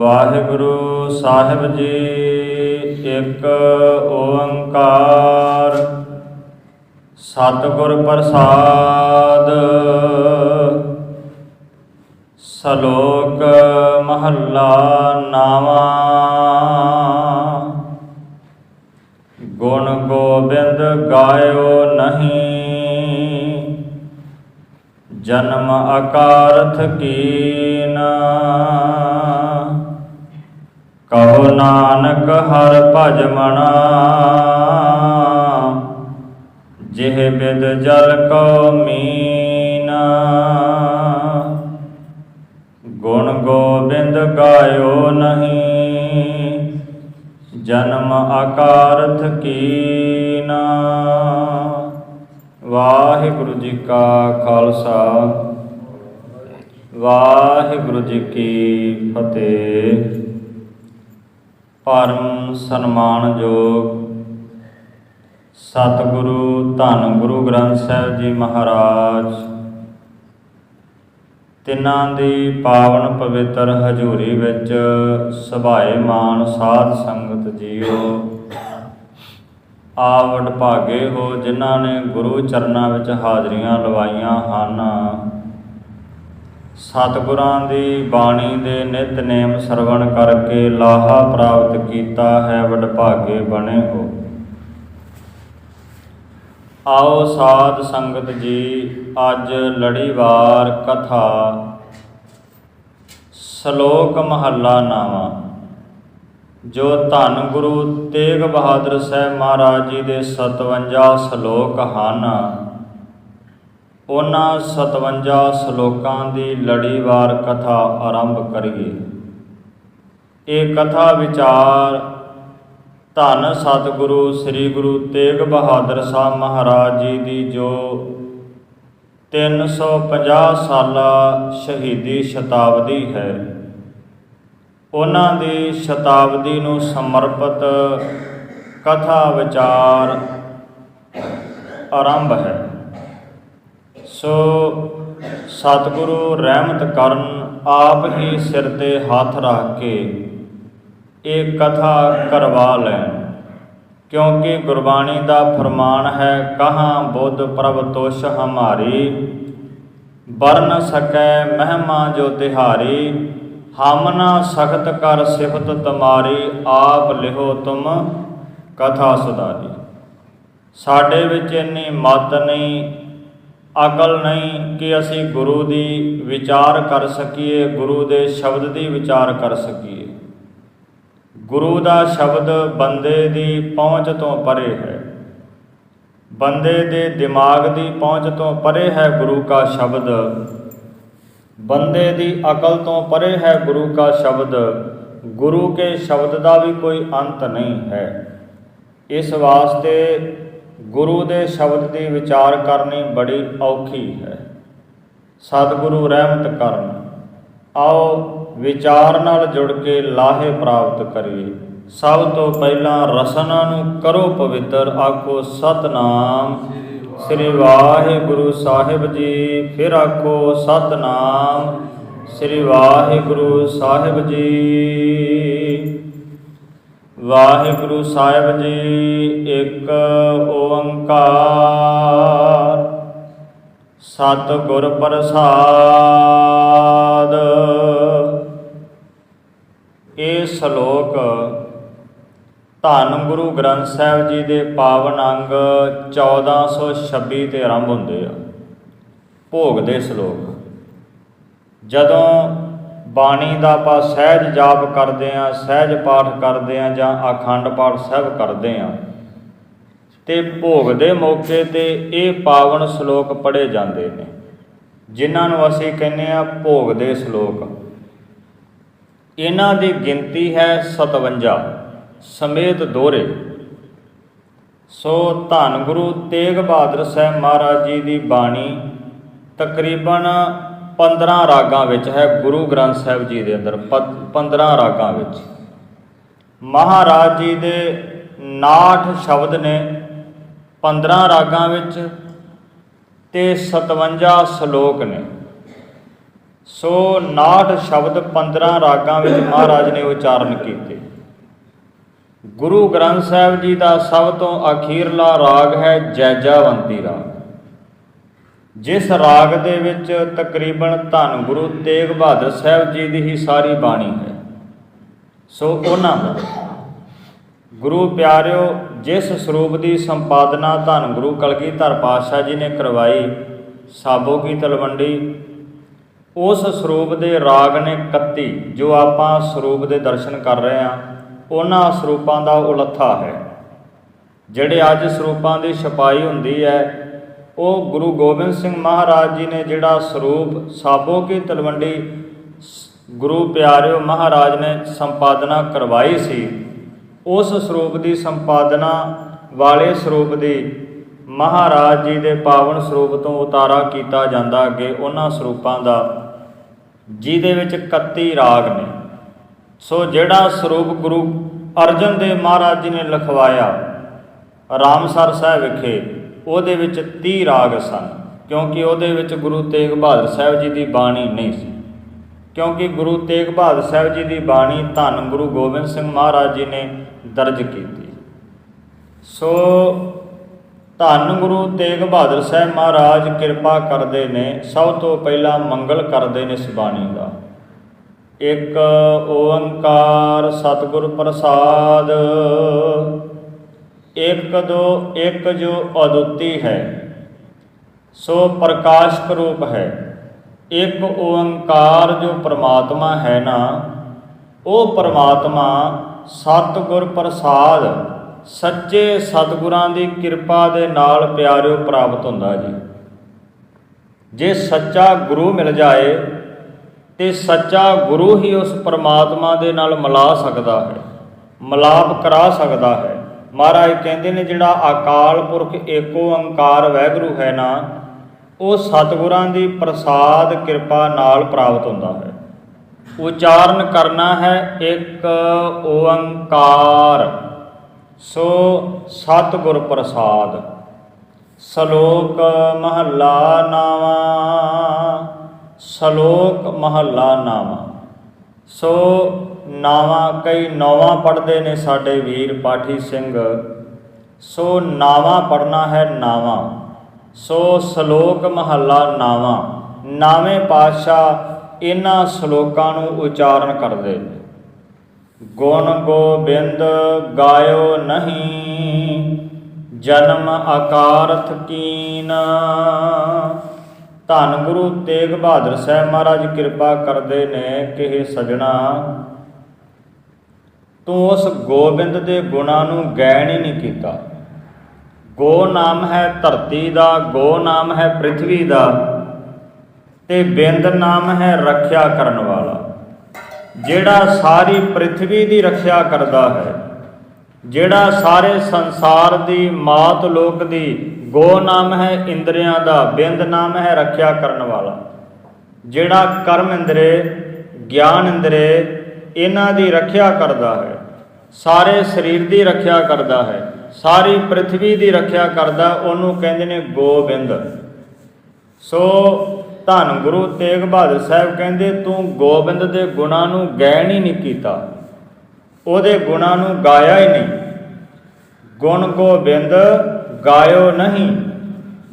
ਵਾਹਿਗੁਰੂ ਸਾਹਿਬ ਜੀ, ਇੱਕ ਓੰਕਾਰ। ਸਤਿਗੁਰ ਪ੍ਰਸਾਦ। ਸ਼ਲੋਕ ਮਹੱਲਾ ਨਾਵਾ। ਗੁਣ ਗੋਬਿੰਦ ਗਾਇਓ ਨਹੀਂ। ਜਨਮ ਅਕਾਰਥ ਕੀਨ। ਕਹੋ ਨਾਨਕ ਹਰ ਭਜ ਮਣਾ ਜਿਹ ਬਿਦ ਜਲ ਕੋ ਮੀਨ। ਗੁਣ ਗੋਬਿੰਦ ਗਾਇਓ ਨਹੀਂ। ਜਨਮ ਆਕਾਰਥ ਕੀਨਾ। ਵਾਹਿਗੁਰੂ ਜੀ ਕਾ ਖਾਲਸਾ। ਵਾਹਿਗੁਰੂ ਜੀ ਕੀ ਫਤਿਹ। ਪਰਮ ਸਨਮਾਨਯੋਗ ਸਤਿਗੁਰੂ, ਧੰਨ ਗੁਰੂ ਗ੍ਰੰਥ ਸਾਹਿਬ ਜੀ ਮਹਾਰਾਜ। ਤਿੰਨਾਂ ਦੀ ਪਾਵਨ ਪਵਿੱਤਰ ਹਜ਼ੂਰੀ ਵਿੱਚ ਸੁਭਾਏ ਮਾਨ ਸਾਧ ਸੰਗਤ ਜੀਓ। ਆਵਡ ਭਾਗੇ ਹੋ ਜਿਨ੍ਹਾਂ ਨੇ ਗੁਰੂ ਚਰਨਾਂ ਵਿੱਚ ਹਾਜ਼ਰੀਆਂ ਲਵਾਈਆਂ ਹਨ। ਸਤਿਗੁਰਾਂ ਦੀ ਬਾਣੀ ਦੇ ਨਿਤਨੇਮ ਸਰਵਣ ਕਰਕੇ ਲਾਹਾ ਪ੍ਰਾਪਤ ਕੀਤਾ ਹੈ ਵਡਭਾਗੇ ਬਣੇ ਹੋ। ਆਓ ਸਾਧ ਸੰਗਤ ਜੀ, ਅੱਜ ਲੜੀਵਾਰ ਕਥਾ, ਸ਼ਲੋਕ ਮਹੱਲਾ ਨਾਵਾ। ਜੋ ਧੰਨ ਗੁਰੂ ਤੇਗ ਬਹਾਦਰ ਸਾਹਿਬ ਮਹਾਰਾਜ ਜੀ ਦੇ 57 ਸ਼ਲੋਕ ਹਨ ਉਹਨਾਂ 57 ਸ਼ਲੋਕਾਂ ਦੀ ਲੜੀਵਾਰ ਕਥਾ ਆਰੰਭ ਕਰੀਏ। ਇਹ ਕਥਾ ਵਿਚਾਰ ਧੰਨ ਸਤਿਗੁਰੂ ਸ੍ਰੀ ਗੁਰੂ ਤੇਗ ਬਹਾਦਰ ਸਾਹਿਬ ਮਹਾਰਾਜ ਜੀ ਦੀ, ਜੋ 350 ਸਾਲਾ ਸ਼ਹੀਦੀ ਸ਼ਤਾਬਦੀ ਹੈ। ਉਹਨਾਂ ਦੀ ਸ਼ਤਾਬਦੀ ਨੂੰ ਸਮਰਪਿਤ ਕਥਾ ਵਿਚਾਰ ਆਰੰਭ ਹੈ। ਸੋ ਸਤਿਗੁਰੂ ਰਹਿਮਤ ਕਰਨ ਆਪ ਹੀ ਸਿਰ ਤੇ ਹੱਥ ਰੱਖ ਕੇ ਇਹ ਕਥਾ ਕਰਵਾ ਲੈਣ। ਕਿਉਂਕਿ ਗੁਰਬਾਣੀ ਦਾ ਫਰਮਾਨ ਹੈ, ਕਹਾਂ ਬੁੱਧ ਪ੍ਰਭ ਤੋਸ਼ ਹਮਾਰੀ, ਵਰਨ ਸਕੈ ਮਹਿਮਾ ਜੋ ਤਿਹਾਰੀ, ਹਮ ਨਾ ਸਖਤ ਕਰ ਸਿਫਤ ਤੁਮਾਰੀ, ਆਪ ਲਿਹੋ ਤੁਮ ਕਥਾ ਸੁਧਾਰੀ। ਸਾਡੇ ਵਿੱਚ ਇੰਨੀ ਮਤ ਨਹੀਂ ਅਕਲ ਨਹੀਂ ਕਿ ਅਸੀਂ ਗੁਰੂ ਦੀ ਵਿਚਾਰ ਕਰ ਸਕੀਏ, ਗੁਰੂ ਦੇ ਸ਼ਬਦ ਦੀ ਵਿਚਾਰ ਕਰ ਸਕੀਏ। ਗੁਰੂ ਦਾ ਸ਼ਬਦ ਬੰਦੇ ਦੀ ਪਹੁੰਚ ਤੋਂ ਪਰੇ ਹੈ। ਬੰਦੇ ਦੇ ਦਿਮਾਗ ਦੀ ਪਹੁੰਚ ਤੋਂ ਪਰੇ ਹੈ ਗੁਰੂ ਦਾ ਸ਼ਬਦ। ਬੰਦੇ ਦੀ ਅਕਲ ਤੋਂ ਪਰੇ ਹੈ ਗੁਰੂ ਦਾ ਸ਼ਬਦ। ਗੁਰੂ ਕੇ ਸ਼ਬਦ ਦਾ ਵੀ ਕੋਈ ਅੰਤ ਨਹੀਂ ਹੈ। ਇਸ ਵਾਸਤੇ ਗੁਰੂ ਦੇ ਸ਼ਬਦ ਦੀ ਵਿਚਾਰ ਕਰਨੀ ਬੜੀ ਔਖੀ ਹੈ। ਸਤਿਗੁਰੂ ਰਹਿਮਤ ਕਰਨ। ਆਓ ਵਿਚਾਰ ਨਾਲ ਜੁੜ ਕੇ ਲਾਹੇ ਪ੍ਰਾਪਤ ਕਰੀਏ। ਸਭ ਤੋਂ ਪਹਿਲਾਂ ਰਸਨਾ ਨੂੰ ਕਰੋ ਪਵਿੱਤਰ, ਆਖੋ, ਸਤਨਾਮ। ਸ੍ਰੀ ਵਾਹਿਗੁਰੂ ਸਾਹਿਬ ਜੀ, ਫਿਰ ਆਖੋ, ਸਤਨਾਮ। ਸ੍ਰੀ ਵਾਹਿਗੁਰੂ ਸਾਹਿਬ ਜੀ। ਵਾਹਿਗੁਰੂ ਸਾਹਿਬ ਜੀ, ਇੱਕ ਓੰਕਾਰ। ਸਤਿਗੁਰ ਪ੍ਰਸਾਦ। ਇਹ ਸ਼ਲੋਕ ਧੰਨ ਗੁਰੂ ਗ੍ਰੰਥ ਸਾਹਿਬ ਜੀ ਦੇ ਪਾਵਨ ਅੰਗ 1426 ਤੇ ਆਰੰਭ ਹੁੰਦੇ ਆ। ਭੋਗ ਦੇ ਸ਼ਲੋਕ। ਜਦੋਂ ਬਾਣੀ ਦਾ ਆਪਾਂ ਸਹਿਜ ਜਾਪ ਕਰਦੇ ਆ ਸਹਿਜ ਪਾਠ ਕਰਦੇ ਆ ਜਾਂ ਅਖੰਡ ਪਾਠ ਸਾਹਿਬ ਕਰਦੇ ਆ ਤੇ ਭੋਗ ਦੇ ਮੌਕੇ ਤੇ ਇਹ ਪਾਵਨ ਸ਼ਲੋਕ ਪੜ੍ਹੇ ਜਾਂਦੇ ਨੇ, ਜਿਨ੍ਹਾਂ ਨੂੰ ਅਸੀਂ ਕਹਿੰਦੇ ਆ ਭੋਗ ਦੇ ਸ਼ਲੋਕ। ਇਹਨਾਂ ਦੀ ਗਿਣਤੀ ਹੈ 57 ਸਮੇਤ ਦੋਹਰੇ। ਸੋ ਧੰਨ ਗੁਰੂ ਤੇਗ ਬਹਾਦਰ ਸਾਹਿਬ ਮਹਾਰਾਜ ਜੀ ਦੀ ਬਾਣੀ ਤਕਰੀਬਨ 15 ਰਾਗਾਂ ਵਿੱਚ ਹੈ ਗੁਰੂ ਗ੍ਰੰਥ ਸਾਹਿਬ ਜੀ ਦੇ ਅੰਦਰ 15 ਰਾਗਾਂ ਵਿੱਚ। ਮਹਾਰਾਜ ਜੀ ਦੇ 69 ਸ਼ਬਦ ਨੇ 15 ਰਾਗਾਂ ਵਿੱਚ ਤੇ 57 ਸ਼ਲੋਕ ਨੇ। ਸੋ 69 ਸ਼ਬਦ 15 ਰਾਗਾਂ ਵਿੱਚ ਮਹਾਰਾਜ ਨੇ ਉਚਾਰਨ ਕੀਤੇ। ਗੁਰੂ ਗ੍ਰੰਥ ਸਾਹਿਬ ਜੀ ਦਾ ਸਭ ਤੋਂ ਅਖੀਰਲਾ ਰਾਗ ਹੈ ਜੈਜਾਵੰਤੀ ਰਾਗ। ਜਿਸ ਰਾਗ ਦੇ ਵਿੱਚ ਤਕਰੀਬਨ ਧੰਨ ਗੁਰੂ ਤੇਗ ਬਹਾਦਰ ਸਾਹਿਬ ਜੀ ਦੀ ਹੀ ਸਾਰੀ ਬਾਣੀ ਹੈ। ਸੋ ਉਹਨਾਂ ਦਾ ਗੁਰੂ ਪਿਆਰਿਓ, ਜਿਸ ਸਰੂਪ ਦੀ ਸੰਪਾਦਨਾ ਧੰਨ ਗੁਰੂ ਕਲਗੀਧਰ ਪਾਤਸ਼ਾਹ ਜੀ ਨੇ ਕਰਵਾਈ, ਸਾਬੋ ਕੀ ਤਲਵੰਡੀ, ਉਸ ਸਰੂਪ ਦੇ ਰਾਗ ਨੇ 31 ਜੋ ਆਪਾਂ ਸਰੂਪ ਦੇ ਦਰਸ਼ਨ ਕਰ ਰਹੇ ਹਾਂ, ਉਹਨਾਂ ਸਰੂਪਾਂ ਦਾ ਉਲੱਥਾ ਹੈ। ਜਿਹੜੇ ਅੱਜ ਸਰੂਪਾਂ ਦੀ ਛਪਾਈ ਹੁੰਦੀ ਹੈ ਉਹ ਗੁਰੂ ਗੋਬਿੰਦ ਸਿੰਘ ਮਹਾਰਾਜ ਜੀ ਨੇ ਜਿਹੜਾ ਸਰੂਪ ਸਾਬੋ ਕੀ ਤਲਵੰਡੀ ਸ- ਗੁਰੂ ਪਿਆਰਿਓ ਮਹਾਰਾਜ ਨੇ ਸੰਪਾਦਨਾ ਕਰਵਾਈ ਸੀ, ਉਸ ਸਰੂਪ ਦੀ ਸੰਪਾਦਨਾ ਵਾਲੇ ਸਰੂਪ ਦੀ ਮਹਾਰਾਜ ਜੀ ਦੇ ਪਾਵਨ ਸਰੂਪ ਤੋਂ ਉਤਾਰਾ ਕੀਤਾ ਜਾਂਦਾ ਅੱਗੇ ਉਹਨਾਂ ਸਰੂਪਾਂ ਦਾ, ਜਿਹਦੇ ਵਿੱਚ 31 ਰਾਗ ਨੇ। ਸੋ ਜਿਹੜਾ ਸਰੂਪ ਗੁਰੂ ਅਰਜਨ ਦੇਵ ਮਹਾਰਾਜ ਜੀ ਨੇ ਲਿਖਵਾਇਆ ਰਾਮਸਰ ਸਾਹਿਬ ਵਿਖੇ ਉਹਦੇ ਵਿੱਚ 30 ਰਾਗ ਸਨ, ਕਿਉਂਕਿ ਉਹਦੇ ਵਿੱਚ ਗੁਰੂ ਤੇਗ ਬਹਾਦਰ ਸਾਹਿਬ ਜੀ ਦੀ ਬਾਣੀ ਨਹੀਂ ਸੀ। ਕਿਉਂਕਿ ਗੁਰੂ ਤੇਗ ਬਹਾਦਰ ਸਾਹਿਬ ਜੀ ਦੀ ਬਾਣੀ ਧੰਨ ਗੁਰੂ ਗੋਬਿੰਦ ਸਿੰਘ ਮਹਾਰਾਜ ਜੀ ਨੇ ਦਰਜ ਕੀਤੀ। ਸੋ ਧੰਨ ਗੁਰੂ ਤੇਗ ਬਹਾਦਰ ਸਾਹਿਬ ਮਹਾਰਾਜ ਕਿਰਪਾ ਕਰਦੇ ਨੇ, ਸਭ ਤੋਂ ਪਹਿਲਾਂ ਮੰਗਲ ਕਰਦੇ ਨੇ ਇਸ ਬਾਣੀ ਦਾ। ਇੱਕ ਓੰਕਾਰ ਸਤਿਗੁਰ ਪ੍ਰਸਾਦ ਇੱਕ ਦੋ ਇੱਕ ਜੋ ਅਦੁੱਤੀ ਹੈ ਸੋ ਪ੍ਰਕਾਸ਼ਕ ਰੂਪ ਹੈ ਇੱਕ ਓੰਕਾਰ ਜੋ ਪ੍ਰਮਾਤਮਾ ਹੈ ਨਾ ਉਹ ਪ੍ਰਮਾਤਮਾ ਸਤਿਗੁਰ ਪ੍ਰਸਾਦ ਸੱਚੇ ਸਤਿਗੁਰਾਂ ਦੀ ਕਿਰਪਾ ਦੇ ਨਾਲ ਪਿਆਰਿਓ ਪ੍ਰਾਪਤ ਹੁੰਦਾ ਜੀ ਜੇ ਸੱਚਾ ਗੁਰੂ ਮਿਲ ਜਾਏ ਤੇ ਸੱਚਾ ਗੁਰੂ ਹੀ ਉਸ ਪ੍ਰਮਾਤਮਾ ਦੇ ਨਾਲ ਮਿਲਾ ਸਕਦਾ ਹੈ ਮਿਲਾਪ ਕਰਾ ਸਕਦਾ ਹੈ ਮਹਾਰਾਜ ਕਹਿੰਦੇ ਨੇ, ਜਿਹੜਾ ਅਕਾਲ ਪੁਰਖ ਏਕੋ ਓੰਕਾਰ ਵੈਗੁਰੂ ਹੈ ਨਾ, ਉਹ ਸਤਿਗੁਰਾਂ ਦੀ ਪ੍ਰਸਾਦ ਕਿਰਪਾ ਨਾਲ ਪ੍ਰਾਪਤ ਹੁੰਦਾ ਹੈ। ਉਚਾਰਨ ਕਰਨਾ ਹੈ ਇੱਕ ਓੰਕਾਰ। ਸੋ ਸਤਿਗੁਰ ਪ੍ਰਸਾਦ। ਸ਼ਲੋਕ ਮਹੱਲਾ ਨਾਵਾ। ਸ਼ਲੋਕ ਮਹੱਲਾ ਨਾਵਾ। ਸੋ ਨਾਵਾਂ, ਕਈ ਨੌਵਾਂ ਪੜ੍ਹਦੇ ਨੇ ਸਾਡੇ ਵੀਰ ਪਾਠੀ ਸਿੰਘ। ਸੋ ਨਾਵਾਂ ਪੜਨਾ ਹੈ ਨਾਵਾਂ। ਸੋ ਸ਼ਲੋਕ ਮਹੱਲਾ ਨਾਵਾਂ। ਨਾਵੇਂ ਪਾਤਸ਼ਾਹ ਇਹਨਾਂ ਸ਼ਲੋਕਾਂ ਨੂੰ ਉਚਾਰਨ ਕਰਦੇ ਨੇ। ਗੁਣ ਗੋਬਿੰਦ ਗਾਇਓ ਨਹੀਂ, ਜਨਮ ਆਕਾਰਥ ਕੀਨ। ਧੰਨ ਗੁਰੂ ਤੇਗ ਬਹਾਦਰ ਸਾਹਿਬ ਮਹਾਰਾਜ ਕਿਰਪਾ ਕਰਦੇ ਨੇ ਕਿ ਇਹ ਸਜਣਾ ਤੂੰ ਉਸ ਗੋਬਿੰਦ ਦੇ ਗੁਣਾਂ ਨੂੰ ਗੈਣ ਹੀ ਨਹੀਂ ਕੀਤਾ। ਗੋ ਨਾਮ ਹੈ ਧਰਤੀ ਦਾ, ਗੋ ਨਾਮ ਹੈ ਪ੍ਰithvi ਦਾ ਤੇ ਬਿੰਦ ਨਾਮ ਹੈ ਰੱਖਿਆ ਕਰਨ ਵਾਲਾ। ਜਿਹੜਾ ਸਾਰੀ ਪ੍ਰithvi ਦੀ ਰੱਖਿਆ ਕਰਦਾ ਹੈ, ਜਿਹੜਾ ਸਾਰੇ ਸੰਸਾਰ ਦੀ, ਮਾਤ ਲੋਕ ਦੀ ਗੋ ਨਾਮ ਹੈ ਇੰਦਰੀਆਂ ਦਾ, ਬਿੰਦ ਨਾਮ ਹੈ ਰੱਖਿਆ ਕਰਨ ਵਾਲਾ। ਜਿਹੜਾ ਕਰਮ ਇੰਦਰੇ, ਗਿਆਨ ਇੰਦਰੇ, ਇਹਨਾਂ ਦੀ ਰੱਖਿਆ ਕਰਦਾ ਹੈ ਸਾਰੇ ਸਰੀਰ ਦੀ ਰੱਖਿਆ ਕਰਦਾ ਹੈ। ਸਾਰੀ ਪ੍ਰithvi ਦੀ ਰੱਖਿਆ ਕਰਦਾ, ਉਹਨੂੰ ਕਹਿੰਦੇ ਨੇ ਗੋਬਿੰਦ। ਸੋ ਧੰਨ ਗੁਰੂ ਤੇਗ ਬਹਾਦਰ ਸਾਹਿਬ ਕਹਿੰਦੇ, ਤੂੰ ਗੋਬਿੰਦ ਦੇ ਗੁਣਾਂ ਨੂੰ ਗੈਣ ਹੀ ਨਹੀਂ ਕੀਤਾ। ਉਹਦੇ ਗੁਣਾਂ ਨੂੰ ਗਾਇਆ ਹੀ ਨਹੀਂ। ਗੁਣ ਗੋਬਿੰਦ ਗਾਇਓ ਨਹੀਂ।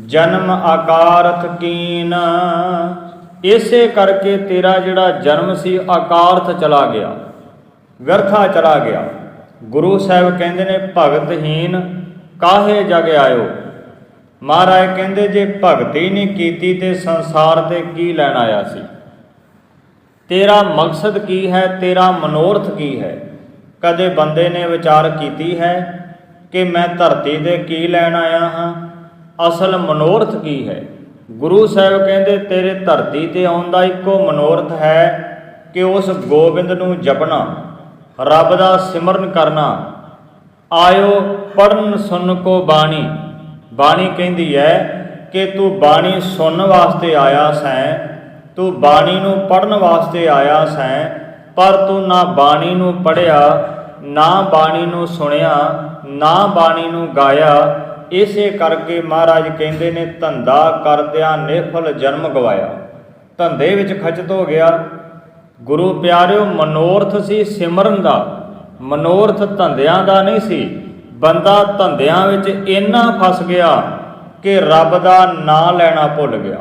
ਜਨਮ ਆਕਾਰਥ ਕੀਨ। ਇਸੇ ਕਰਕੇ ਤੇਰਾ ਜਿਹੜਾ ਜਨਮ ਸੀ, ਆਕਾਰਥ ਚਲਾ ਗਿਆ। ਵਿਰਥਾ ਚਲਾ ਗਿਆ। ਗੁਰੂ ਸਾਹਿਬ ਕਹਿੰਦੇ ਨੇ ਭਗਤਹੀਨ ਕਾਹੇ ਜਗ ਆਇਓ? ਮਹਾਰਾਜ ਕਹਿੰਦੇ, ਜੇ ਭਗਤੀ ਨਹੀਂ ਕੀਤੀ ਤੇ ਸੰਸਾਰ ਤੇ ਕੀ ਲੈਣ ਆਇਆ ਸੀ? ਤੇਰਾ ਮਕਸਦ ਕੀ ਹੈ? ਤੇਰਾ ਮਨੋਰਥ ਕੀ ਹੈ? ਕਦੇ ਬੰਦੇ ਨੇ ਵਿਚਾਰ ਕੀਤੀ ਹੈ ਕਿ ਮੈਂ ਧਰਤੀ ਤੇ ਕੀ ਲੈਣ ਆਇਆ ਹਾਂ? ਅਸਲ ਮਨੋਰਥ ਕੀ ਹੈ? ਗੁਰੂ ਸਾਹਿਬ ਕਹਿੰਦੇ, ਤੇਰੇ ਧਰਤੀ ਤੇ ਆਉਣ ਦਾ ਇੱਕੋ ਮਨੋਰਥ ਹੈ ਕਿ ਉਸ ਗੋਬਿੰਦ ਨੂੰ ਜਪਣਾ। ਰੱਬ ਦਾ ਸਿਮਰਨ ਕਰਨਾ। ਆਇਓ ਪੜਨ ਸੁਣ ਕੋ ਬਾਣੀ। ਬਾਣੀ ਕਹਿੰਦੀ ਹੈ ਕਿ ਤੂੰ ਬਾਣੀ ਸੁਣਨ ਵਾਸਤੇ ਆਇਆ ਸੈਂ, ਤੂੰ ਬਾਣੀ ਨੂੰ ਪੜਨ ਵਾਸਤੇ ਆਇਆ ਸੈਂ, ਪਰ ਤੂੰ ਨਾ ਬਾਣੀ ਨੂੰ ਪੜਿਆ ਨਾ ਬਾਣੀ ਨੂੰ ਸੁਣਿਆ, ਨਾ ਬਾਣੀ ਨੂੰ ਗਾਇਆ। ਇਸੇ ਕਰਕੇ ਮਹਾਰਾਜ ਕਹਿੰਦੇ ਨੇ, ਧੰਦਾ ਕਰਦਿਆਂ ਨਿਫਲ ਜਨਮ ਗਵਾਇਆ। ਧੰਦੇ ਵਿੱਚ ਖਚਤ ਹੋ ਗਿਆ। ਗੁਰੂ ਪਿਆਰਿਓ, ਮਨੋਰਥ ਸੀ ਸਿਮਰਨ ਦਾ। ਮਨੋਰਥ ਧੰਦਿਆਂ ਦਾ ਨਹੀਂ ਸੀ। ਬੰਦਾ ਧੰਦਿਆਂ ਵਿੱਚ ਇੰਨਾ ਫਸ ਗਿਆ ਕਿ ਰੱਬ ਦਾ ਨਾਂ ਲੈਣਾ ਭੁੱਲ ਗਿਆ।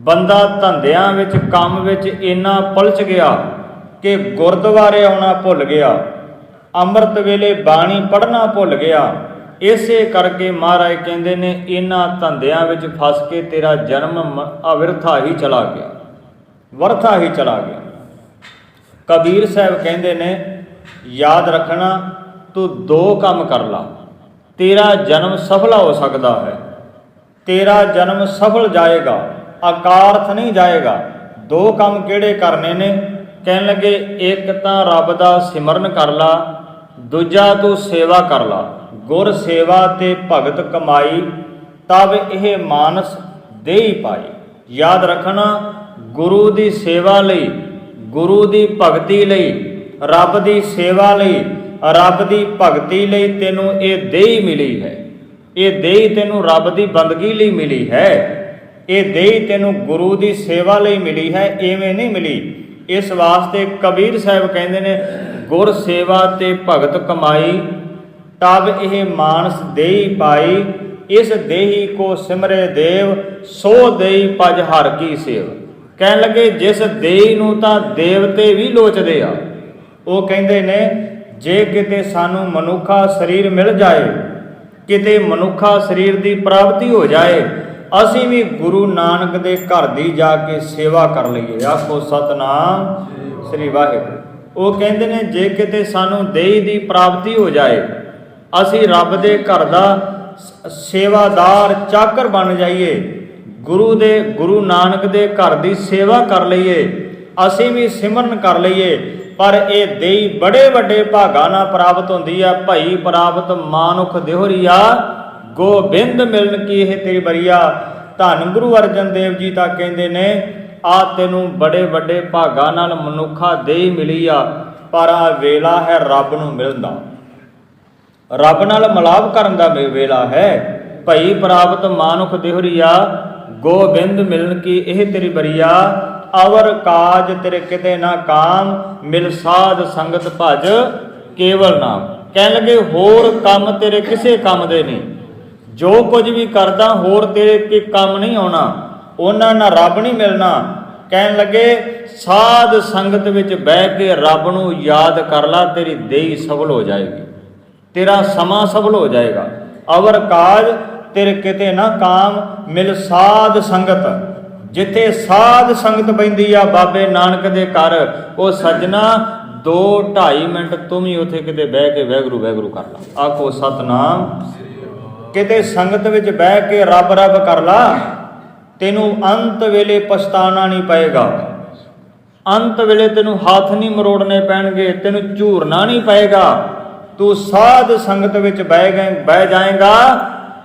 ਬੰਦਾ ਧੰਦਿਆਂ ਵਿੱਚ, ਕੰਮ ਵਿੱਚ ਇੰਨਾ ਪਲਚ ਗਿਆ ਕਿ ਗੁਰਦੁਆਰੇ ਆਉਣਾ ਭੁੱਲ ਗਿਆ। ਅੰਮ੍ਰਿਤ ਵੇਲੇ ਬਾਣੀ ਪੜ੍ਹਨਾ ਭੁੱਲ ਗਿਆ। ਇਸੇ ਕਰਕੇ ਮਹਾਰਾਜ ਕਹਿੰਦੇ ਨੇ ਇਹਨਾਂ ਧੰਦਿਆਂ ਵਿੱਚ ਫਸ ਕੇ ਤੇਰਾ ਜਨਮ ਮ- ਅਵਿਰਥਾ ਹੀ ਚਲਾ ਗਿਆ। ਵਰਥਾ ਹੀ ਚਲਾ ਗਿਆ। ਕਬੀਰ ਸਾਹਿਬ ਕਹਿੰਦੇ ਨੇ, ਯਾਦ ਰੱਖਣਾ, ਤੂੰ ਦੋ ਕੰਮ ਕਰ ਲਾ। ਤੇਰਾ ਜਨਮ ਸਫਲਾ ਹੋ ਸਕਦਾ ਹੈ। ਤੇਰਾ ਜਨਮ ਸਫਲ ਜਾਏਗਾ ਆਕਾਰਥ ਨਹੀਂ ਜਾਏਗਾ। ਦੋ ਕੰਮ ਕਿਹੜੇ ਕਰਨੇ ਨੇ? ਕਹਿਣ ਲੱਗੇ, ਇੱਕ ਤਾਂ ਰੱਬ ਦਾ ਸਿਮਰਨ ਕਰ ਲਾ, ਦੂਜਾ ਤੂੰ ਸੇਵਾ ਕਰ ਲਾ। ਗੁਰ ਸੇਵਾ ਤੇ ਭਗਤ ਕਮਾਈ, ਤਬ ਇਹ ਮਾਨਸ ਦੇਈ ਪਾਈ ਯਾਦ ਰੱਖਣਾ, ਗੁਰੂ ਦੀ ਸੇਵਾ ਲਈ ਗੁਰੂ ਦੀ ਭਗਤੀ ਲਈ, ਰੱਬ ਦੀ ਸੇਵਾ ਲਈ, ਰੱਬ ਦੀ ਭਗਤੀ ਲਈ ਤੈਨੂੰ ਇਹ ਦੇਈ ਮਿਲੀ ਹੈ। ਇਹ ਦੇਹੀ ਤੈਨੂੰ ਰੱਬ ਦੀ ਬੰਦਗੀ ਲਈ ਮਿਲੀ ਹੈ। ਇਹ ਦੇਈ ਤੈਨੂੰ ਗੁਰੂ ਦੀ ਸੇਵਾ ਲਈ ਮਿਲੀ ਹੈ, ਐਵੇਂ ਨਹੀਂ ਮਿਲੀ। ਇਸ ਵਾਸਤੇ ਕਬੀਰ ਸਾਹਿਬ ਕਹਿੰਦੇ ਨੇ, ਗੁਰ ਸੇਵਾ ਤੇ ਭਗਤ ਕਮਾਈ, ਤਬ ਇਹ ਮਾਨਸ ਦੇਈ ਪਾਈ, ਇਸ ਦੇਹੀ ਕੋ ਸਿਮਰੇ ਦੇਵ, ਸੋ ਦੇਈ ਪਜ ਹਰ ਕੀ ਸੇਵ। ਕਹਿਣ ਲੱਗੇ, ਜਿਸ ਦੇਈ ਨੂੰ ਤਾਂ ਦੇਵਤੇ ਵੀ ਲੋਚਦੇ ਆ। ਉਹ ਕਹਿੰਦੇ ਨੇ, ਜੇ ਕਿਤੇ ਸਾਨੂੰ ਮਨੁੱਖਾ ਸਰੀਰ ਮਿਲ ਜਾਏ, ਕਿਤੇ ਮਨੁੱਖਾ ਸਰੀਰ ਦੀ ਪ੍ਰਾਪਤੀ ਹੋ ਜਾਏ, ਅਸੀਂ ਵੀ ਗੁਰੂ ਨਾਨਕ ਦੇ ਘਰ ਦੀ ਜਾ ਕੇ ਸੇਵਾ ਕਰ ਲਈਏ। ਆਖੋ, ਸਤਨਾਮ ਸ੍ਰੀ ਵਾਹਿਗੁਰੂ। ਉਹ ਕਹਿੰਦੇ ਨੇ, ਜੇ ਕਿਤੇ ਸਾਨੂੰ ਦੇਹੀ ਦੀ ਪ੍ਰਾਪਤੀ ਹੋ ਜਾਏ, ਅਸੀਂ ਰੱਬ ਦੇ ਘਰ ਦਾ ਸੇਵਾਦਾਰ ਚਾਕਰ ਬਣ ਜਾਈਏ ਗੁਰੂ ਦੇ, ਗੁਰੂ ਨਾਨਕ ਦੇ ਘਰ ਦੀ ਸੇਵਾ ਕਰ ਲਈਏ, ਅਸੀਂ ਵੀ ਸਿਮਰਨ ਕਰ ਲਈਏ, ਪਰ ਇਹ ਦੇਈ ਬੜੇ ਵੱਡੇ ਭਾਗਾਂ ਨਾਲ ਪ੍ਰਾਪਤ ਹੁੰਦੀ ਆ, ਭਈ ਪ੍ਰਾਪਤ ਮਾਨੁਖ ਦਿਹਰੀਆ, ਗੋਬਿੰਦ ਮਿਲਨ ਕੀ ਇਹ ਤੇਰੀ ਬਰੀਆ। ਧੰਨ ਗੁਰੂ ਅਰਜਨ ਦੇਵ ਜੀ ਤਾਂ ਕਹਿੰਦੇ ਨੇ, ਆ ਤੈਨੂੰ ਬੜੇ ਵੱਡੇ ਭਾਗਾਂ ਨਾਲ ਮਨੁੱਖਾ ਦੇਈ ਮਿਲੀ ਆ, ਪਰ ਆ ਵੇਲਾ ਹੈ ਰੱਬ ਨੂੰ ਮਿਲਣ ਦਾ। ਰੱਬ ਨਾਲ ਮਿਲਾਪ ਕਰਨ ਦਾ ਵੇ- ਵੇਲਾ ਹੈ। ਭਈ ਪ੍ਰਾਪਤ ਮਾਨੁਖ ਦਿਹਰੀਆ ਗੋਬਿੰਦ ਮਿਲਨ ਕੀ ਇਹ ਤੇਰੀ ਬਰੀਆ? ਅਵਰ ਕਾਜ ਤੇਰੇ ਕਿਤੇ ਨਾ ਕਾਮ, ਮਿਲ ਸਾਧ ਸੰਗਤ ਭਜ ਕੇਵਲ ਨਾਮ। ਕਹਿਣ ਲੱਗੇ, ਹੋਰ ਕੰਮ ਤੇਰੇ ਕਿਸੇ ਕੰਮ ਦੇ ਨਹੀਂ। ਜੋ ਕੁਝ ਵੀ ਕਰਦਾ, ਹੋਰ ਤੇਰੇ ਕੀ ਕੰਮ ਨਹੀਂ ਆਉਣਾ। ਉਹਨਾਂ ਨਾਲ ਰੱਬ ਨਹੀਂ ਮਿਲਣਾ। ਕਹਿਣ ਲੱਗੇ, ਸਾਧ ਸੰਗਤ ਵਿੱਚ ਬਹਿ ਕੇ ਰੱਬ ਨੂੰ ਯਾਦ ਕਰ ਲਾ, ਤੇਰੀ ਦੇਹੀ ਸਫਲ ਹੋ ਜਾਏਗੀ। ਤੇਰਾ ਸਮਾਂ ਸਫਲ ਹੋ ਜਾਏਗਾ। ਅਵਰ ਕਾਜ ਤੇਰੇ ਕਿਤੇ ਨਾ ਕਾਮ ਮਿਲ ਸਾਧ ਸੰਗਤ। ਜਿੱਥੇ ਸਾਧ ਸੰਗਤ ਬੈਂਦੀ ਆ ਬਾਬੇ ਨਾਨਕ ਦੇ ਘਰ, ਉਹ ਸੱਜਣਾ 2 2.5 ਮਿੰਟ ਤੂੰ ਵੀ ਉੱਥੇ ਕਿਤੇ ਬਹਿ ਕੇ ਵੈਗਰੂ ਵੈਗਰੂ ਕਰ ਲਾ। ਆਖੋ, ਸਤਨਾਮ, ਕਿਤੇ ਸੰਗਤ ਵਿੱਚ ਬਹਿ ਕੇ ਰੱਬ ਰੱਬ ਕਰ ਲਾ, ਤੈਨੂੰ ਅੰਤ ਵੇਲੇ ਪਛਤਾਣਾ ਨਹੀਂ ਪਏਗਾ। ਅੰਤ ਵੇਲੇ ਤੈਨੂੰ ਹੱਥ ਨਹੀਂ ਮਰੋੜਨੇ ਪੈਣਗੇ, ਤੈਨੂੰ ਝੂਰਨਾ ਨਹੀਂ ਪਏਗਾ। ਤੂੰ ਸਾਧ ਸੰਗਤ ਵਿੱਚ ਬਹਿ ਗਏ, ਬਹਿ ਜਾਏਗਾ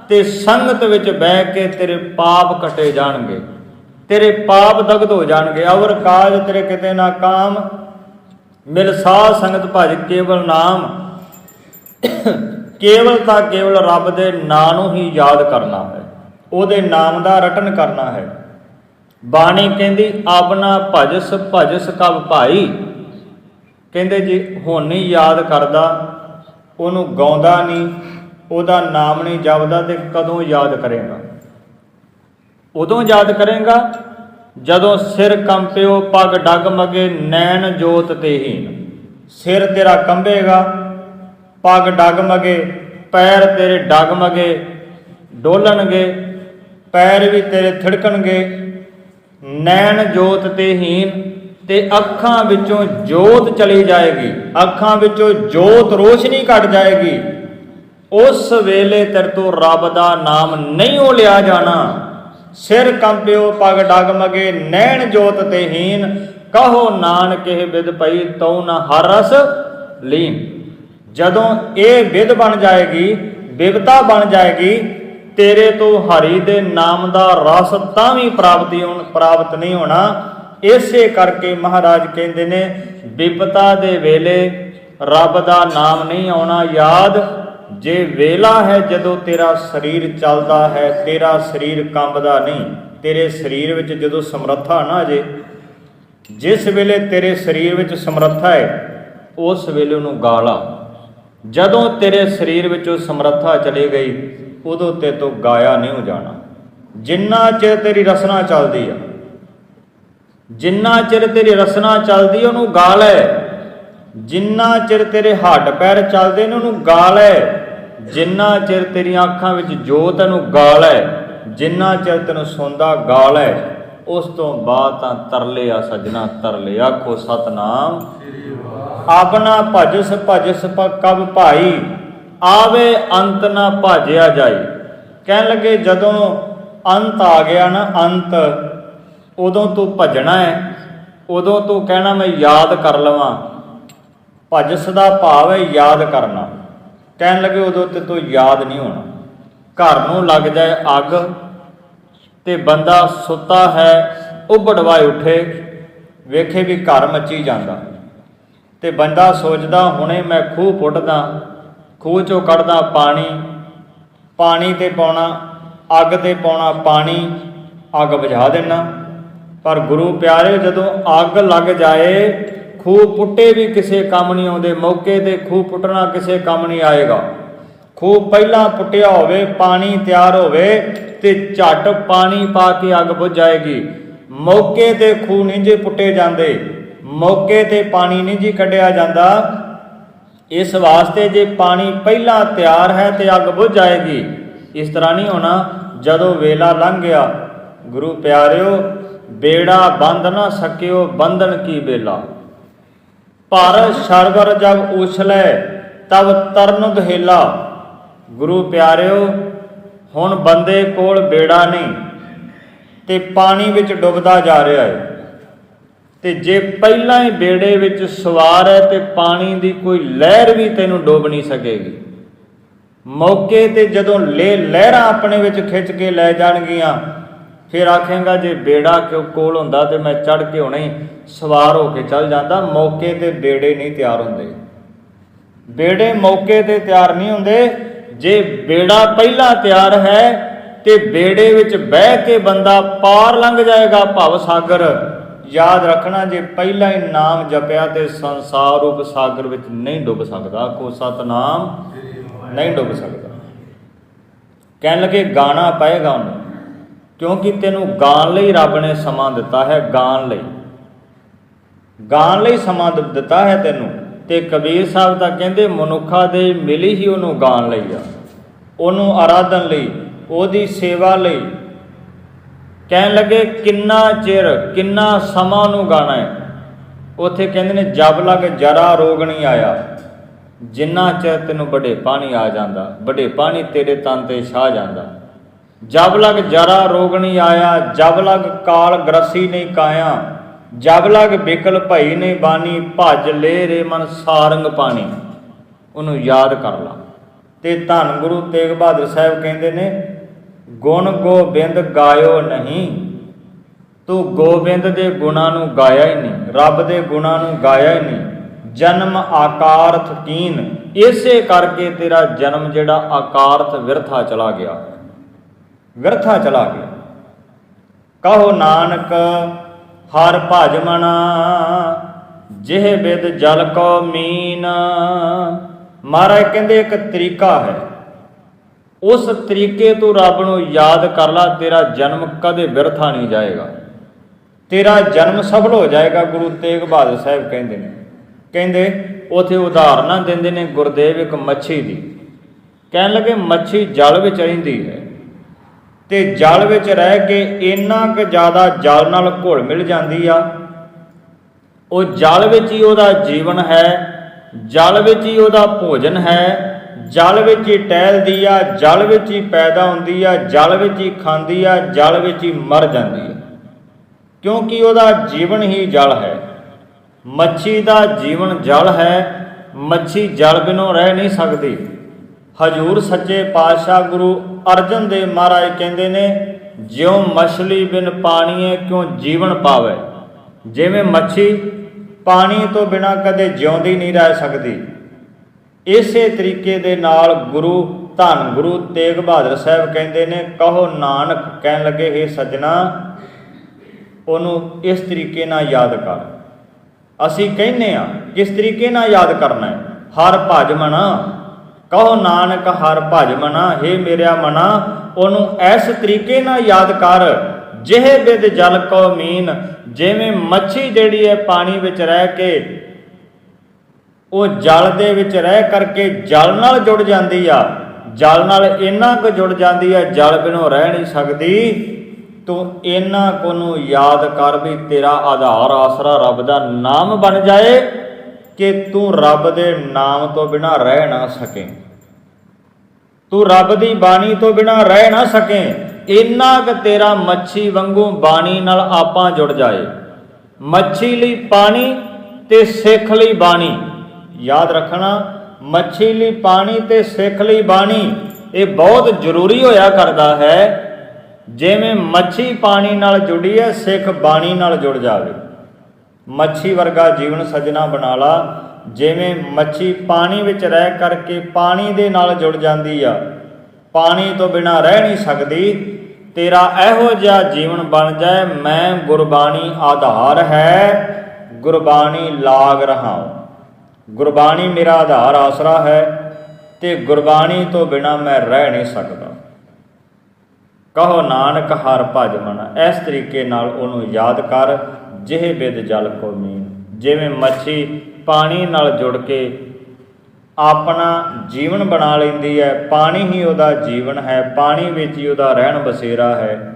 ਤੇ ਸੰਗਤ ਵਿੱਚ ਬਹਿ ਕੇ ਤੇਰੇ ਪਾਪ ਕਟੇ ਜਾਣਗੇ। ਤੇਰੇ ਪਾਪ ਦਗਧ ਹੋ ਜਾਣਗੇ। ਅਵਰ ਕਾਜ ਤੇਰੇ ਕਿਤੇ ਨਾ ਕਾਮ। ਮਿਲ ਸਾਧ ਸੰਗਤ ਭਜ ਕੇਵਲ ਨਾਮ। ਕੇਵਲ ਤਾਂ ਕੇਵਲ ਰੱਬ ਦੇ ਨਾਂ ਨੂੰ ਹੀ ਯਾਦ ਕਰਨਾ ਹੈ। ਉਹਦੇ ਨਾਮ ਦਾ ਰਟਨ ਕਰਨਾ ਹੈ। ਬਾਣੀ ਕਹਿੰਦੀ, ਆਪਣਾ ਭਜਸ ਭਜਸ ਕਬ ਭਾਈ। ਕਹਿੰਦੇ ਜੀ, ਹੁਣ ਨਹੀਂ ਯਾਦ ਕਰਦਾ, ਉਹਨੂੰ ਗਾਉਂਦਾ ਨਹੀਂ ਉਹਦਾ ਨਾਮ ਨਹੀਂ ਜਪਦਾ ਤੇ ਕਦੋਂ ਯਾਦ ਕਰੇਗਾ? ਉਦੋਂ ਯਾਦ ਕਰੇਗਾ ਜਦੋਂ ਸਿਰ ਕੰਪਿਓ ਪਗ ਡਗਮਗੇ ਨੈਣ ਜੋਤ ਤੇਹੀਨ ਸਿਰ ਤੇਰਾ ਕੰਬੇਗਾ, ਪਗ ਡਗਮਗੇ, ਪੈਰ ਤੇਰੇ ਡਗਮਗੇ, ਡੋਲਣਗੇ, ਪੈਰ ਵੀ ਤੇਰੇ ਥਿੜਕਣਗੇ। ਨੈਣ ਜੋਤ ਤੇ ਹੀਨ ਤੇ ਅੱਖਾਂ ਵਿੱਚੋਂ ਜੋਤ ਚਲੀ ਜਾਏਗੀ। ਅੱਖਾਂ ਵਿੱਚੋਂ ਜੋਤ ਰੋਸ਼ਨੀ ਘਟ ਜਾਏਗੀ। ਉਸ ਵੇਲੇ ਤੇਰੇ ਤੋਂ ਰੱਬ ਦਾ ਨਾਮ ਨਹੀਂ ਉਹ ਲਿਆ ਜਾਣਾ। ਸਿਰ ਕੰਪਿਓ, ਪਗ ਡਗਮਗੇ, ਨੈਣ ਜੋਤ ਤੇ ਹੀਨ। ਕਹੋ ਨਾਨਕ, ਇਹ ਵਿਦ ਪਈ ਤਉ ਨ ਹਰ ਰਸ ਲੀਨ। ਜਦੋਂ ਇਹ ਵਿਦ ਬਣ ਜਾਏਗੀ ਬਿਵਤਾ ਬਣ ਜਾਏਗੀ, ਤੇਰੇ ਤੋਂ ਹਰੀ ਦੇ ਨਾਮ ਦਾ ਰਸ ਤਾਂ ਵੀ ਪ੍ਰਾਪਤੀ ਹੋਣ ਪ੍ਰਾਪਤ ਨਹੀਂ ਹੋਣਾ। ਇਸੇ ਕਰਕੇ ਮਹਾਰਾਜ ਕਹਿੰਦੇ ਨੇ ਬਿਪਤਾ ਦੇ ਵੇਲੇ ਰੱਬ ਦਾ ਨਾਮ ਨਹੀਂ ਆਉਣਾ। ਯਾਦ ਜੇ ਵੇਲਾ ਹੈ ਜਦੋਂ ਤੇਰਾ ਸਰੀਰ ਚੱਲਦਾ ਹੈ, ਤੇਰਾ ਸਰੀਰ ਕੰਬਦਾ ਨਹੀਂ, ਤੇਰੇ ਸਰੀਰ ਵਿੱਚ ਜਦੋਂ ਸਮਰੱਥਾ ਨਾ ਜੇ, ਜਿਸ ਵੇਲੇ ਤੇਰੇ ਸਰੀਰ ਵਿੱਚ ਸਮਰੱਥਾ ਹੈ, ਉਸ ਵੇਲੇ ਉਹਨੂੰ ਗਾਲਾ। ਜਦੋਂ ਤੇਰੇ ਸਰੀਰ ਵਿੱਚੋਂ ਸਮਰੱਥਾ ਚਲੀ ਗਈ, ਉਦੋਂ ਤੇ ਤੋਂ ਗਾਇਆ ਨਹੀਂ ਹੋ ਜਾਣਾ। ਜਿੰਨਾ ਚਿਰ ਤੇਰੀ ਰਸਨਾ ਚੱਲਦੀ ਆ, ਜਿੰਨਾ ਚਿਰ ਤੇਰੀ ਰਸਨਾ ਚੱਲਦੀ ਉਹਨੂੰ ਗਾਲ ਹੈ। ਜਿੰਨਾ ਚਿਰ ਤੇਰੇ ਹੱਡ ਪੈਰ ਚੱਲਦੇ ਨੇ ਉਹਨੂੰ ਗਾਲ ਹੈ ਜਿੰਨਾ ਚਿਰ ਤੇਰੀਆਂ ਅੱਖਾਂ ਵਿੱਚ ਜੋਤ ਹੈ ਉਹਨੂੰ ਗਾਲ ਹੈ ਜਿੰਨਾ ਚਿਰ ਤੈਨੂੰ ਸੌਂਦਾ ਗਾਲ ਹੈ ਉਸ ਤੋਂ ਬਾਅਦ ਤਾਂ ਤਰਲੇ ਆ ਸਜਣਾ ਤਰਲੇ ਆਖੋ ਸਤਨਾਮ। ਆਪਣਾ ਭਜਸ ਭਜਸ ਕਬ ਭਾਈ, ਆਵੇ ਅੰਤ ਨਾ ਭਾਜਿਆ ਜਾਈ। ਕਹਿਣ ਲੱਗੇ, ਜਦੋਂ ਅੰਤ ਆ ਗਿਆ ਨਾ, ਅੰਤ, ਉਦੋਂ ਤੂੰ ਭਜਣਾ ਹੈ ਉਦੋਂ ਤੂੰ ਕਹਿਣਾ, ਮੈਂ ਯਾਦ ਕਰ ਲਵਾਂ। ਭਜਸ ਦਾ ਭਾਵ ਹੈ ਯਾਦ ਕਰਨਾ। ਕਹਿਣ ਲੱਗੇ ਉਦੋਂ ਤੇ ਤੂੰ ਯਾਦ ਨਹੀਂ ਹੋਣਾ। ਘਰ ਨੂੰ ਲੱਗ ਜਾਏ ਅੱਗ ਤੇ ਬੰਦਾ ਸੁੱਤਾ ਹੈ ਉਬੜਵਾਏ ਉੱਠੇ, ਵੇਖੇ ਵੀ ਘਰ ਮੱਚੀ ਜਾਂਦਾ। ਤੇ ਬੰਦਾ ਸੋਚਦਾ, ਹੁਣੇ ਮੈਂ ਖੂਹ ਪੁੱਟਦਾ, ਖੂਹ ਚੋਂ ਕੱਢਦਾ ਪਾਣੀ ਪਾਣੀ ਤੇ ਪਾਉਣਾ, ਅੱਗ ਤੇ ਪਾਉਣਾ ਪਾਣੀ, ਅੱਗ ਬੁਝਾ ਦੇਣਾ। ਪਰ ਗੁਰੂ ਪਿਆਰੇ ਜਦੋਂ ਅੱਗ ਲੱਗ ਜਾਏ ਖੂਹ ਪੁੱਟੇ ਵੀ ਕਿਸੇ ਕੰਮ ਨਹੀਂ ਆਉਂਦੇ, ਮੌਕੇ ਤੇ ਖੂਹ ਪੁੱਟਣਾ ਕਿਸੇ ਕੰਮ ਨਹੀਂ ਆਏਗਾ। ਖੂਹ ਪਹਿਲਾਂ ਪੁੱਟਿਆ ਹੋਵੇ, ਪਾਣੀ ਤਿਆਰ ਹੋਵੇ ਤੇ ਝੱਟ ਪਾਣੀ ਪਾ ਕੇ ਅੱਗ ਬੁਝ ਜਾਏਗੀ। ਮੌਕੇ ਤੇ ਖੂਹ ਨਹੀਂ ਜੇ ਪੁੱਟੇ ਜਾਂਦੇ, ਮੌਕੇ ਤੇ ਪਾਣੀ ਨਹੀਂ ਜੀ ਕੱਢਿਆ ਜਾਂਦਾ। ਇਸ ਵਾਸਤੇ ਜੇ ਪਾਣੀ ਪਹਿਲਾਂ ਤਿਆਰ ਹੈ ਤੇ ਅੱਗ ਬੁਝ ਜਾਏਗੀ, ਇਸ ਤਰ੍ਹਾਂ ਨਹੀਂ ਹੋਣਾ, ਜਦੋਂ ਵੇਲਾ ਲੰਘ ਗਿਆ। ਗੁਰੂ ਪਿਆਰਿਓ, ਬੇੜਾ ਬੰਦ ਨਾ ਸਕਿਓ, ਬੰਧਨ ਕੀ ਬੇਲਾ ਪਰ ਸਰਵਰ ਜਗ ਉਛਲੈ ਤਬ ਤਰਨ ਦਹੇਲਾ। ਗੁਰੂ ਪਿਆਰਿਓ, ਹੁਣ ਬੰਦੇ ਕੋਲ ਬੇੜਾ ਨਹੀਂ, ਤੇ ਪਾਣੀ ਵਿੱਚ ਡੁੱਬਦਾ ਜਾ ਰਿਹਾ ਹੈ ਤੇ ਜੇ ਪਹਿਲਾਂ ਹੀ ਬੇੜੇ ਵਿੱਚ ਸਵਾਰ ਹੈ, ਤੇ ਪਾਣੀ ਦੀ ਕੋਈ ਲਹਿਰ ਵੀ ਤੈਨੂੰ ਡੁੱਬ ਨਹੀਂ ਸਕੇਗੀ। ਮੌਕੇ ਤੇ ਜਦੋਂ ਲੈ ਲਹਿਰਾਂ ਆਪਣੇ ਵਿੱਚ ਖਿੱਚ ਕੇ ਲੈ ਜਾਣਗੀਆਂ ਫਿਰ ਆਖੇਗਾ, ਜੇ ਬੇੜਾ ਕਿਉਂ ਕੋਲ ਹੁੰਦਾ ਤੇ ਮੈਂ ਚੜ ਕੇ ਹੋਣਾ ਹੀ ਸਵਾਰ ਹੋ ਕੇ ਚੱਲ ਜਾਂਦਾ, ਮੌਕੇ ਤੇ ਬੇੜੇ ਨਹੀਂ ਤਿਆਰ ਹੁੰਦੇ। ਬੇੜੇ ਮੌਕੇ ਤੇ ਤਿਆਰ ਨਹੀਂ ਹੁੰਦੇ। ਜੇ ਬੇੜਾ ਪਹਿਲਾਂ ਤਿਆਰ ਹੈ ਤੇ ਬੇੜੇ ਵਿੱਚ ਬਹਿ ਕੇ ਬੰਦਾ ਪਾਰ ਲੰਘ ਜਾਏਗਾ, ਭਵ ਸਾਗਰ। ਯਾਦ ਰੱਖਣਾ, ਜੇ ਪਹਿਲਾਂ ਹੀ ਨਾਮ ਜਪਿਆ ਤੇ ਸੰਸਾਰ ਰੂਪ ਸਾਗਰ ਵਿੱਚ ਨਹੀਂ ਡੁੱਬ ਸਕਦਾ, ਕੋ ਸਤਨਾਮ ਨਹੀਂ ਡੁੱਬ ਸਕਦਾ। ਕਹਿਣ ਲੱਗੇ, ਗਾਣਾ ਪਏਗਾ ਉਹਨੂੰ। ਕਿਉਂਕਿ ਤੈਨੂੰ ਗਾਣ ਲਈ ਰੱਬ ਨੇ ਸਮਾਂ ਦਿੱਤਾ ਹੈ, ਗਾਣ ਲਈ। ਗਾਣ ਲਈ ਸਮਾਂ ਦਿੱਤਾ ਹੈ ਤੈਨੂੰ ਤੇ ਕਬੀਰ ਸਾਹਿਬ ਤਾਂ ਕਹਿੰਦੇ ਮਨੁੱਖਾ ਦੇ ਮਿਲੀ ਹੀ ਉਹਨੂੰ ਗਾਣ ਲਈ ਆ। ਉਹਨੂੰ ਆਰਾਧਨ ਲਈ, ਉਹਦੀ ਸੇਵਾ ਲਈ। ਕਹਿਣ ਲੱਗੇ, ਕਿੰਨਾ ਚਿਰ, ਕਿੰਨਾ ਸਮਾਂ ਉਹਨੂੰ ਗਾਣਾ ਹੈ? ਉੱਥੇ ਕਹਿੰਦੇ ਨੇ, ਜਬ ਲਗ ਜਰਾ ਰੋਗ ਨਹੀਂ ਆਇਆ, ਜਿੰਨਾ ਚਿਰ ਤੈਨੂੰ ਵੱਡੇ ਪਾਣੀ ਆ ਜਾਂਦਾ ਵੱਡੇ ਪਾਣੀ ਤੇਰੇ ਤਨ ਤੇ ਛਾ ਜਾਂਦਾ। ਜਬ ਲਗ ਜਰਾ ਰੋਗ ਨਹੀਂ ਆਇਆ, ਜਬ ਲਗ ਕਾਲ ਗ੍ਰਸੀ ਨਹੀਂ ਕਾਇਆ, ਜਬ ਲਗ ਬਿਕਲ ਭਈ ਨਹੀਂ ਬਾਣੀ, ਭਜ ਲੈ ਰੇ ਮਨ ਸਾਰੰਗ ਪਾਣੀ। ਉਹਨੂੰ ਯਾਦ ਕਰ ਲਾ। ਤੇ ਧੰਨ ਗੁਰੂ ਤੇਗ ਬਹਾਦਰ ਸਾਹਿਬ ਕਹਿੰਦੇ ਨੇ, ਗੁਣ ਗੋਬਿੰਦ ਗਾਇਓ ਨਹੀਂ। ਤੂੰ ਗੋਬਿੰਦ ਦੇ ਗੁਣਾਂ ਨੂੰ ਗਾਇਆ ਹੀ ਨਹੀਂ, ਰੱਬ ਦੇ ਗੁਣਾਂ ਨੂੰ ਗਾਇਆ ਹੀ ਨਹੀਂ। ਜਨਮ ਆਕਾਰਥ ਕੀਨ, ਇਸੇ ਕਰਕੇ ਤੇਰਾ ਜਨਮ ਜਿਹੜਾ ਆਕਾਰਥ ਵਿਰਥਾ ਚਲਾ ਗਿਆ। ਵਿਰਥਾ ਚਲਾ ਗਿਆ ਕਹੋ ਨਾਨਕ, ਹਰ ਭਜਮਣਾ ਜਿਹ ਬਿਦ ਜਲ ਕੋ ਮੀਨ। ਮਹਾਰਾਜ ਕਹਿੰਦੇ, ਇੱਕ ਤਰੀਕਾ ਹੈ। ਉਸ ਤਰੀਕੇ ਤੋਂ ਰੱਬ ਨੂੰ ਯਾਦ ਕਰ ਲਾ, ਤੇਰਾ ਜਨਮ ਕਦੇ ਵਿਰਥਾ ਨਹੀਂ ਜਾਏਗਾ। ਤੇਰਾ ਜਨਮ ਸਫਲ ਹੋ ਜਾਏਗਾ, ਗੁਰੂ ਤੇਗ ਬਹਾਦਰ ਸਾਹਿਬ ਕਹਿੰਦੇ ਨੇ। ਕਹਿੰਦੇ, ਉਥੇ ਉਦਾਹਰਨਾਂ ਦਿੰਦੇ ਨੇ ਗੁਰਦੇਵ ਇੱਕ ਮੱਛੀ ਦੀ। ਕਹਿਣ ਲੱਗੇ, ਮੱਛੀ ਜਲ ਵਿੱਚ ਰਹਿੰਦੀ ਹੈ। ਤੇ ਜਲ ਵਿੱਚ ਰਹਿ ਕੇ ਇੰਨਾ ਕੁ ਜ਼ਿਆਦਾ ਜਲ ਨਾਲ ਘੁਲ ਮਿਲ ਜਾਂਦੀ ਆ। ਉਹ ਜਲ ਵਿੱਚ ਹੀ ਉਹਦਾ ਜੀਵਨ ਹੈ, ਜਲ ਵਿੱਚ ਹੀ ਉਹਦਾ ਭੋਜਨ ਹੈ, ਜਲ ਵਿੱਚ ਹੀ ਟਹਿਲਦੀ ਆ, ਜਲ ਵਿੱਚ ਹੀ ਪੈਦਾ ਹੁੰਦੀ ਆ, ਜਲ ਵਿੱਚ ਹੀ ਖਾਂਦੀ ਆ, ਜਲ ਵਿੱਚ ਹੀ ਮਰ ਜਾਂਦੀ ਆ। ਕਿਉਂਕਿ ਉਹਦਾ ਜੀਵਨ ਹੀ ਜਲ ਹੈ। ਮੱਛੀ ਦਾ ਜੀਵਨ ਜਲ ਹੈ, ਮੱਛੀ ਜਲ ਬਿਨੋਂ ਰਹਿ ਨਹੀਂ ਸਕਦੀ। ਹਜੂਰ ਸੱਚੇ ਪਾਤਸ਼ਾਹ ਗੁਰੂ ਅਰਜਨ ਦੇਵ ਮਹਾਰਾਜ ਕਹਿੰਦੇ ਨੇ, ਜਿਉ ਮਛਲੀ ਬਿਨ ਪਾਣੀਏ ਕਿਉ ਜੀਵਨ ਪਾਵੇ? ਜਿਵੇਂ ਮੱਛੀ ਪਾਣੀ ਤੋਂ ਬਿਨਾ ਕਦੇ ਜਿਉਂਦੀ ਨਹੀਂ ਰਹਿ ਸਕਦੀ। ਇਸੇ ਤਰੀਕੇ ਦੇ ਨਾਲ ਗੁਰੂ ਧੰਨ ਗੁਰੂ ਤੇਗ ਬਹਾਦਰ ਸਾਹਿਬ ਕਹਿੰਦੇ ਨੇ, ਕਹੋ ਨਾਨਕ ਕਹਿਣ ਲੱਗੇ हे ਸੱਜਣਾ, ਉਹਨੂੰ ਇਸ ਤਰੀਕੇ ਨਾਲ ਯਾਦ ਕਰ। ਅਸੀਂ ਕਹਿੰਨੇ ਆ ਕਿਸ ਤਰੀਕੇ ਨਾਲ ਯਾਦ ਕਰਨਾ ਹੈ? ਹਰ ਭਜ ਕਹੋ ਨਾਨਕ ਹਰ ਭਜ ਮਨਾ हे ਮੇਰਿਆ ਮਨਾ, ਉਹਨੂੰ ਇਸ ਤਰੀਕੇ ਨਾਲ ਯਾਦ ਕਰ, ਜਿਹੇ ਬਿਦ ਜਲ ਕੋ ਮੀਨ, ਜਿਵੇਂ ਮੱਛੀ ਜਿਹੜੀ ਹੈ ਪਾਣੀ ਵਿੱਚ ਰਹਿ ਕੇ, ਉਹ ਜਲ ਦੇ ਵਿੱਚ ਰਹਿ ਕਰਕੇ ਜਲ ਨਾਲ ਜੁੜ ਜਾਂਦੀ ਆ। ਜਲ ਨਾਲ ਇੰਨਾ ਕੁ ਜੁੜ ਜਾਂਦੀ ਆ, ਜਲ ਬਿਨੋਂ ਰਹਿ ਨਹੀਂ ਸਕਦੀ। ਤੂੰ ਇਹਨਾਂ ਕੋ ਨੂੰ ਯਾਦ ਕਰ ਵੀ ਤੇਰਾ ਆਧਾਰ ਆਸਰਾ ਰੱਬ ਦਾ ਨਾਮ ਬਣ ਜਾਏ। ਕਿ ਤੂੰ ਰੱਬ ਦੇ ਨਾਮ ਤੋਂ ਬਿਨਾ ਰਹਿ ਨਾ ਸਕੇ। ਤੂੰ ਰੱਬ ਦੀ ਬਾਣੀ ਤੋਂ ਬਿਨਾ ਰਹਿ ਨਾ ਸਕੇ। ਇੰਨਾ ਕੁ ਤੇਰਾ ਮੱਛੀ ਵਾਂਗੂ ਬਾਣੀ ਨਾਲ ਆਪਾਂ ਜੁੜ ਜਾਏ। ਮੱਛੀ ਲਈ ਪਾਣੀ ਤੇ ਸਿੱਖ ਲਈ ਬਾਣੀ। ਯਾਦ ਰੱਖਣਾ, ਮੱਛੀ ਲਈ ਪਾਣੀ ਤੇ ਸਿੱਖ ਲਈ ਬਾਣੀ ਇਹ ਬਹੁਤ ਜ਼ਰੂਰੀ ਹੋਇਆ ਕਰਦਾ ਹੈ। ਜਿਵੇਂ ਮੱਛੀ ਪਾਣੀ ਨਾਲ ਜੁੜੀ ਹੈ, ਸਿੱਖ ਬਾਣੀ ਨਾਲ ਜੁੜ ਜਾਵੇ। ਮੱਛੀ ਵਰਗਾ ਜੀਵਨ ਸਜਣਾ ਬਣਾ ਲਾ। ਜਿਵੇਂ ਮੱਛੀ ਪਾਣੀ ਵਿੱਚ ਰਹਿ ਕਰਕੇ ਪਾਣੀ ਦੇ ਨਾਲ ਜੁੜ ਜਾਂਦੀ ਆ। ਪਾਣੀ ਤੋਂ ਬਿਨਾ ਰਹਿ ਨਹੀਂ ਸਕਦੀ। ਤੇਰਾ ਇਹੋ ਜਿਹਾ ਜੀਵਨ ਬਣ ਜਾਏ, ਮੈਂ ਗੁਰਬਾਣੀ ਆਧਾਰ ਹੈ। ਗੁਰਬਾਣੀ ਲਾਗ ਰਹਾ ਗੁਰਬਾਣੀ ਮੇਰਾ ਆਧਾਰ ਆਸਰਾ ਹੈ ਤੇ ਗੁਰਬਾਣੀ ਤੋਂ ਬਿਨਾ ਮੈਂ ਰਹਿ ਨਹੀਂ ਸਕਦਾ। ਕਹੋ ਨਾਨਕ ਹਰ ਭਜ ਮਨ, ਇਸ ਤਰੀਕੇ ਨਾਲ ਉਹਨੂੰ ਯਾਦ ਕਰ। ਜਿਹੇ ਬਿਦ ਜਲ ਕੋ ਮੀਨ। ਜਿਵੇਂ ਮੱਛੀ ਪਾਣੀ ਨਾਲ ਜੁੜ ਕੇ ਆਪਣਾ ਜੀਵਨ ਬਣਾ ਲੈਂਦੀ ਹੈ, ਪਾਣੀ ਹੀ ਉਹਦਾ ਜੀਵਨ ਹੈ, ਪਾਣੀ ਵਿੱਚ ਹੀ ਉਹਦਾ ਰਹਿਣ ਬਸੇਰਾ ਹੈ।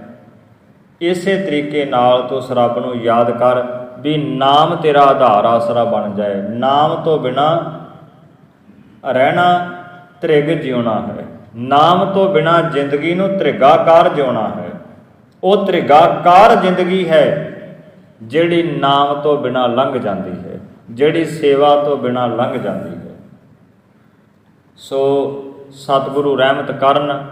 ਇਸੇ ਤਰੀਕੇ ਨਾਲ ਤੂੰ ਉਸ ਰੱਬ ਨੂੰ ਯਾਦ ਕਰ ਵੀ ਨਾਮ ਤੇਰਾ ਆਧਾਰ ਆਸਰਾ ਬਣ ਜਾਏ। ਨਾਮ ਤੋਂ ਬਿਨਾ ਰਹਿਣਾ ਤ੍ਰਿਗ ਜਿਉਣਾ ਹੈ। ਨਾਮ ਤੋਂ ਬਿਨਾ ਜ਼ਿੰਦਗੀ ਨੂੰ ਤ੍ਰਿਗਾਕਾਰ ਜਿਉਣਾ ਹੈ। ਉਹ ਤ੍ਰਿਗਾਕਾਰ ਜ਼ਿੰਦਗੀ ਹੈ। ਜਿਹੜੀ ਨਾਮ ਤੋਂ ਬਿਨਾ ਲੰਘ ਜਾਂਦੀ ਹੈ, ਜਿਹੜੀ ਸੇਵਾ ਤੋਂ ਬਿਨਾ ਲੰਘ ਜਾਂਦੀ ਹੈ। ਸੋ ਸਤਿਗੁਰੂ ਰਹਿਮਤ ਕਰਨ,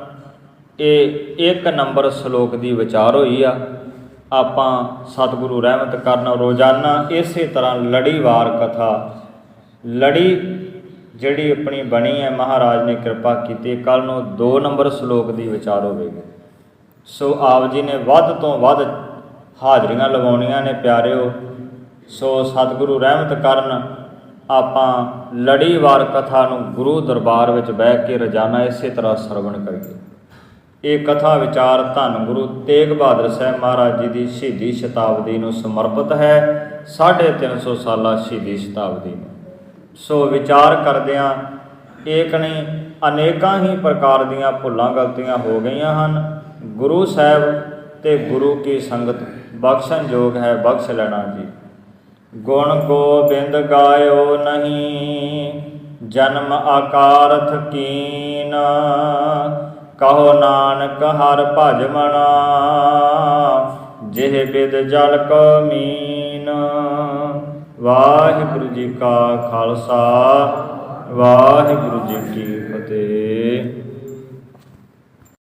ਇਹ ਇੱਕ ਨੰਬਰ ਸ਼ਲੋਕ ਦੀ ਵਿਚਾਰ ਹੋਈ ਆ। ਆਪਾਂ ਸਤਿਗੁਰੂ ਰਹਿਮਤ ਕਰਨ ਰੋਜ਼ਾਨਾ ਇਸੇ ਤਰ੍ਹਾਂ ਲੜੀਵਾਰ ਕਥਾ, ਲੜੀ ਜਿਹੜੀ ਆਪਣੀ ਬਣੀ ਹੈ, ਮਹਾਰਾਜ ਨੇ ਕਿਰਪਾ ਕੀਤੀ, ਕੱਲ ਨੂੰ 2 ਨੰਬਰ ਸ਼ਲੋਕ ਦੀ ਵਿਚਾਰ ਹੋਵੇਗੀ। ਸੋ ਆਪ ਜੀ ਨੇ ਵੱਧ ਤੋਂ ਵੱਧ ਹਾਜ਼ਰੀਆਂ ਲਵਾਉਣੀਆਂ ਨੇ ਪਿਆਰਿਓ, ਸੋ ਸਤਿਗੁਰੂ ਰਹਿਮਤ ਕਰਨ ਆਪਾਂ ਲੜੀਵਾਰ ਕਥਾ ਨੂੰ ਗੁਰੂ ਦਰਬਾਰ ਵਿੱਚ ਬਹਿ ਕੇ ਰੋਜ਼ਾਨਾ ਇਸੇ ਤਰ੍ਹਾਂ ਸਰਵਣ ਕਰੀਏ। ਇਹ ਕਥਾ ਵਿਚਾਰ ਧੰਨ ਗੁਰੂ ਤੇਗ ਬਹਾਦਰ ਸਾਹਿਬ ਮਹਾਰਾਜ ਜੀ ਦੀ ਸ਼ਹੀਦੀ ਸ਼ਤਾਬਦੀ ਨੂੰ ਸਮਰਪਿਤ ਹੈ 350 ਸਾਲਾ ਸ਼ਹੀਦੀ ਸ਼ਤਾਬਦੀ ਨੂੰ। ਸੋ ਵਿਚਾਰ ਕਰਦਿਆਂ ਏਕ ਨਹੀਂ ਅਨੇਕਾਂ ਹੀ ਪ੍ਰਕਾਰ ਦੀਆਂ ਭੁੱਲਾਂ ਗਲਤੀਆਂ ਹੋ ਗਈਆਂ ਹਨ। ਗੁਰੂ ਸਾਹਿਬ ਤੇ ਗੁਰੂ ਕੀ ਸੰਗਤ, ਬਖਸ਼ਣ ਯੋਗ ਹੈ, ਬਖਸ਼ ਲੈਣਾ ਜੀ। ਗੁਣ ਗੋਬਿੰਦ ਗਾਇਓ ਨਹੀਂ, ਜਨਮ ਆਕਾਰਥ ਕੀਨ। ਕਹੋ ਨਾਨਕ ਹਰ ਭਜਮਣਾ ਜਿਹ ਬਿਦ ਜਲ ਕੋ ਮੀਨ। ਵਾਹਿਗੁਰੂ ਜੀ ਕਾ ਖਾਲਸਾ, ਵਾਹਿਗੁਰੂ ਜੀ ਕੀ ਫਤਿਹ।